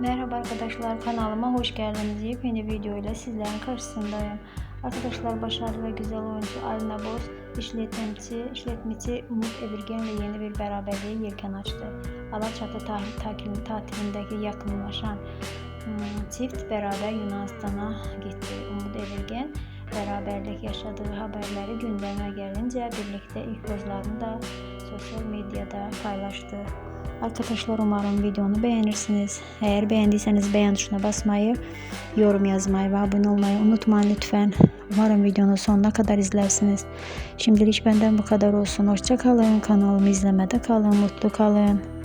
Merhaba arkadaşlar kanalıma hoş geldiniz. Yepyeni video ile sizlerin karşısındayım. Arkadaşlar başarılı ve güzel oyuncu Alina Boz, işletmeci, işletmeci Umut Evirgen ile yeni bir beraberliğe yelken açtı. Alaçatı tatil, tatil, tatilindeki yakınlaşan hmm, çift beraber Yunanistan'a gitti. Umut Evirgen beraberlik yaşadığı haberleri gündeme gelince birlikte ilk da sosyal medyada paylaştı. Arkadaşlar umarım videonu beğenirsiniz. Eğer beğendiyseniz beğen tuşuna basmayı, yorum yazmayı ve abone olmayı unutmayın lütfen. Umarım videonun sonuna kadar izlersiniz. Şimdilik benden bu kadar olsun. Hoşça kalın. Kanalımı izlemede kalın. Mutlu kalın.